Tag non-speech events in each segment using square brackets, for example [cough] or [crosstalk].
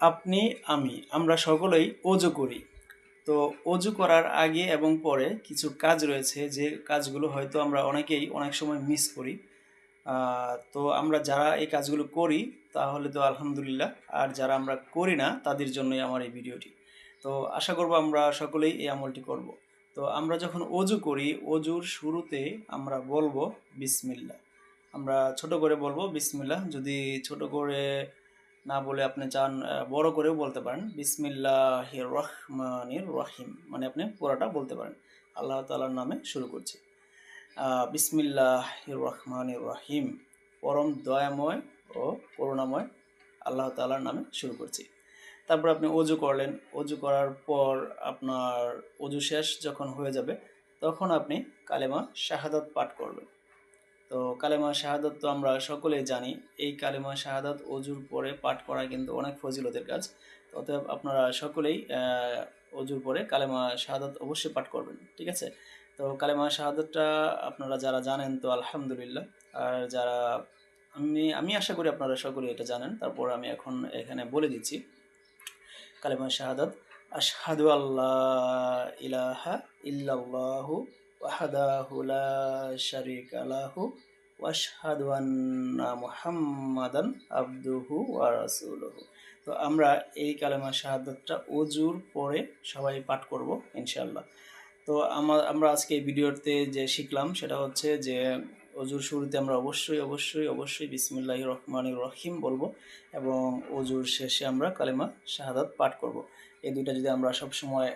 আপনি, আমি, আমরা সকলেই অজু করি। তো অজু করার আগে এবং পরে কিছু কাজ রয়েছে যে কাজগুলো হয়তো আমরা অনেকেই অনেক সময় মিস করি। তো আমরা যারা এই কাজগুলো করি, তাহলে তো আলহামদুলিল্লাহ। আর যারা আমরা করি না, তাদের জন্যই আমার এই ভিডিওটি। তো আশা করব আমরা সকলেই এই আমলটি করব। তো আমরা যখন অজু করি, অজুর শুরুতে আমরা বলব বিসমিল্লা আমরা ছোট করে বলব, বিসমিল্লাহ। যদি ছোট করে না বলে আপনি চান বড় করেও বলতে পারেন। বিসমিল্লাহ রহমানির রহিম মানে আপনি পুরাটা বলতে পারেন। আল্লাহ তালার নামে শুরু করছি। বিসমিল্লাহ রহমানির রহিম। পরম দয়াময় ও করুণাময় আল্লাহ তালার নামে শুরু করছি। তারপর আপনি অজু করলেন। অজু করার পর আপনার অজু শেষ যখন হয়ে যাবে, তখন আপনি কালেমা শাহাদাত পাঠ করবেন। তো কালেমা শাহাদাত তো আমরা সকলেই জানি। এই কালেমা শাহাদাত অজুর পরে পাঠ করা কিন্তু অনেক ফজিলতের কাজ। অতএব আপনারা সকলেই অজুর পরে কালেমা শাহাদাত অবশ্যই পাঠ করবেন, ঠিক আছে? তো কালেমা শাহাদাতটা আপনারা যারা জানেন তো আলহামদুলিল্লাহ। আর যারা, আমি আমি আশা করি আপনারা সকলেই এটা জানেন। তারপর আমি এখন এখানে বলে দিচ্ছি। কালেমা শাহাদাত, আশহাদু আল্লাহ ইলাহা ইল্লাল্লাহু লাহু ওয়াশহাদু আন্না মুহাম্মাদান আবদুহু ওয়া তো আমরা এই কালেমা শাহাদাতটা অজুর পরে সবাই পাঠ করব ইনশাআল্লাহ। তো আমার আমরা আজকে এই ভিডিওতে যে শিখলাম সেটা হচ্ছে যে অজুর শুরুতে আমরা অবশ্যই অবশ্যই অবশ্যই বিসমিল্লাহ রহমান রহিম বলব এবং অজুর শেষে আমরা কালেমা শাহাদাত পাঠ করব। এই দুইটা যদি আমরা সবসময়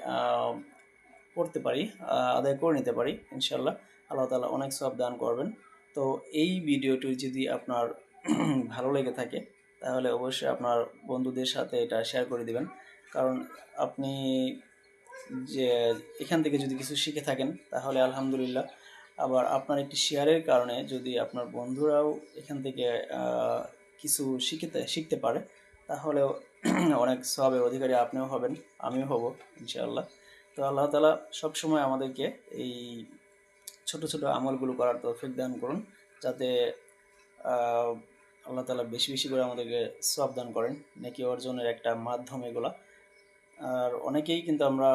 পড়তে পারি আদায় করে নিতে পারি ইনশাল্লাহ আল্লাহ তালা অনেক সব দান করবেন। তো এই ভিডিওটি যদি আপনার [clears throat] ভালো লেগে থাকে, তাহলে অবশ্যই আপনার বন্ধুদের সাথে এটা শেয়ার করে দিবেন। কারণ আপনি যে এখান থেকে যদি কিছু শিখে থাকেন, তাহলে আলহামদুলিল্লাহ। আবার আপনার একটি শেয়ারের কারণে যদি আপনার বন্ধুরাও এখান থেকে কিছু শিখতে শিখতে পারে, তাহলেও [clears throat] অনেক সবের অধিকারী আপনিও হবেন, আমিও হব, ইনশাআল্লাহ। তো আল্লাহ তালা সবসময় আমাদেরকে এই ছোট ছোট আমলগুলো করার তৌফিক দান করুন, যাতে আল্লাহ তালা বেশি বেশি করে আমাদেরকে সব দান করেন, নাকি অর্জনের একটা মাধ্যম এগুলা। আর অনেকেই কিন্তু আমরা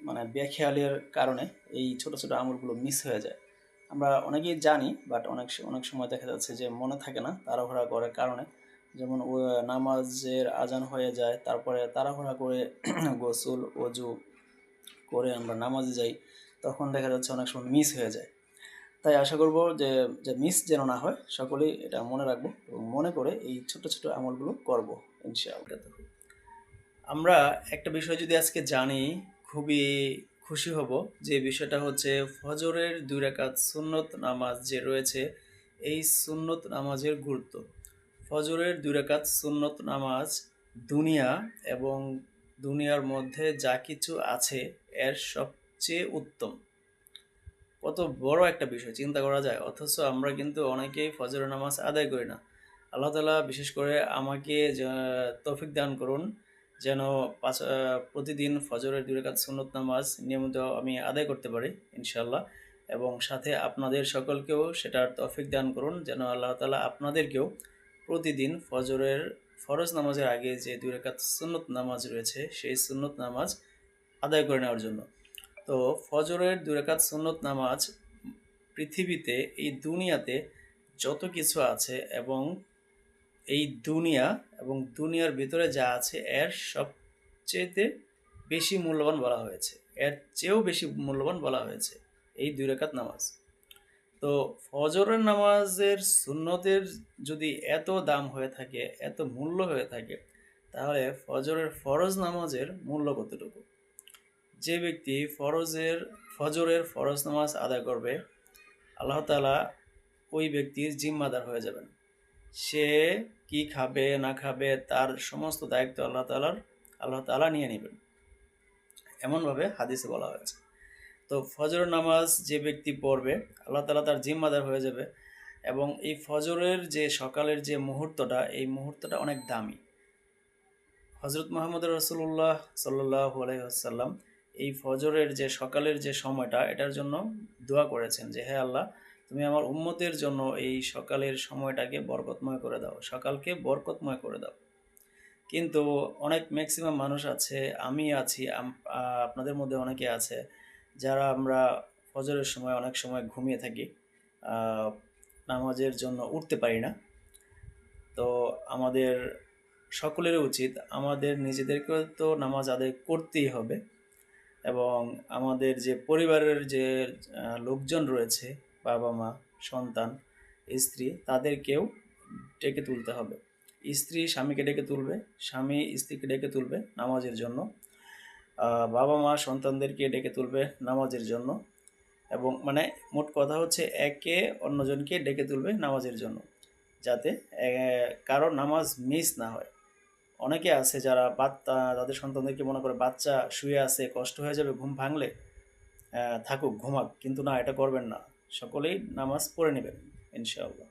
মানে বেখেয়ালের কারণে এই ছোট ছোট আমলগুলো মিস হয়ে যায়। আমরা অনেকেই জানি বাট অনেক অনেক সময় দেখা যাচ্ছে যে মনে থাকে না তাড়াহুড়া করার কারণে। যেমন নামাজের আজান হয়ে যায়, তারপরে তাড়াহুড়া করে [clears throat] গোসল, অজু করে আমরা নামাজে যাই, তখন দেখা যাচ্ছে অনেক সময় মিস হয়ে যায়। তাই আশা করব যে যে মিস যেন না হয়, সকলেই এটা মনে রাখব এবং মনে করে এই ছোট ছোট আমলগুলো করব ইনশাআল্লাহ। আমরা একটা বিষয় যদি আজকে জানি, খুবই খুশি হব যে বিষয়টা হচ্ছে ফজরের দুই রাকাত সুন্নত নামাজ যে রয়েছে, এই সুন্নত নামাজের গুরুত্ব। ফজরের দুই রাকাত সুন্নত নামাজ দুনিয়া এবং দুনিয়ার মধ্যে যা কিছু আছে এর সবচেয়ে উত্তম। কত বড় একটা বিষয়, চিন্তা করা যায়। অথচ আমরা কিন্তু অনেকেই ফজরের নামাজ আদায় করি না। আল্লাহ তালা বিশেষ করে আমাকে তৌফিক দান করুন, যেন পাঁচ প্রতিদিন ফজরের দুই রাকাত সুন্নত নামাজ নিয়মিত আমি আদায় করতে পারি ইনশাল্লাহ এবং সাথে আপনাদের সকলকেও সেটার তৌফিক দান করুন, যেন আল্লাহ তালা আপনাদেরকেও প্রতিদিন ফজরের ফরজ নামাজের আগে যে দুই রাকাত সুন্নত নামাজ রয়েছে, সেই সুন্নত নামাজ আদায় করে নেওয়ার জন্য। তো ফজরের দুই রাকাত সুন্নত নামাজ পৃথিবীতে এই দুনিয়াতে যত কিছু আছে এবং এই দুনিয়া এবং দুনিয়ার ভিতরে যা আছে এর সবচেয়েতে বেশি মূল্যবান বলা হয়েছে। এর চেয়েও বেশি মূল্যবান বলা হয়েছে এই দুই রাকাত নামাজ। তো ফজরের নামাজের সুন্নতের যদি এত দাম হয়ে থাকে, এত মূল্য হয়ে থাকে, তাহলে ফজরের ফরজ নামাজের মূল্য কতটুকু? যে ব্যক্তি ফরজের, ফজরের ফরজ নামাজ আদায় করবে, আল্লাহ তাআলা ওই ব্যক্তির জিম্মাদার হয়ে যাবেন। সে কি খাবে, না খাবে, তার সমস্ত দায়িত্ব আল্লাহ তাআলার, আল্লাহ তাআলা নিয়ে নেবেন। এমনভাবে হাদিসে বলা হয়েছে। তো ফজর নামাজ যে ব্যক্তি পড়বে, আল্লাহ তাআলা তার জিম্মাদার হয়ে যাবে এবং এই ফজরের যে সকালের যে মুহূর্তটা, এই মুহূর্তটা অনেক দামি। হজরত মোহাম্মদ রসুল্লাহ সাল্লাহ আলাইসাল্লাম এই ফজরের যে সকালের যে সময়টা, এটার জন্য দোয়া করেছেন যে, হে আল্লাহ, তুমি আমার উম্মতের জন্য এই সকালের সময়টাকে বরকতময় করে দাও, সকালকে বরকতময় করে দাও। কিন্তু অনেক ম্যাক্সিমাম মানুষ আছে, আমি আছি আপনাদের মধ্যে অনেকে আছে, যারা আমরা ফজরের সময় অনেক সময় ঘুমিয়ে থাকি নামাজের জন্য উঠতে পারি না। তো আমাদের সকলেরই উচিত, আমাদের নিজেদেরকেও তো নামাজ আদায় করতেই হবে। এবং আমাদের যে পরিবারের যে লোকজন রয়েছে বাবা মা সন্তান, স্ত্রী, তাদেরকেও ডেকে তুলতে হবে। স্ত্রী স্বামীকে ডেকে তুলবে, স্বামী স্ত্রীকে ডেকে তুলবে নামাজের জন্য। বাবা মা সন্তানদেরকে ডেকে তুলবে নামাজের জন্য। এবং মানে মোট কথা হচ্ছে একে অন্যজনকে ডেকে তুলবে নামাজের জন্য। যাতে কারও নামাজ মিস না হয়। অনেকে আছে যারা বাচ্চা, তাদের সন্তানদেরকে মনে করে বাচ্চা শুয়ে আছে, কষ্ট হয়ে যাবে, ঘুম ভাঙলে থাকুক, ঘুমাক। কিন্তু না, এটা করবেন না। সকলেই নামাজ পড়ে নেবেন, ইনশাআল্লাহ।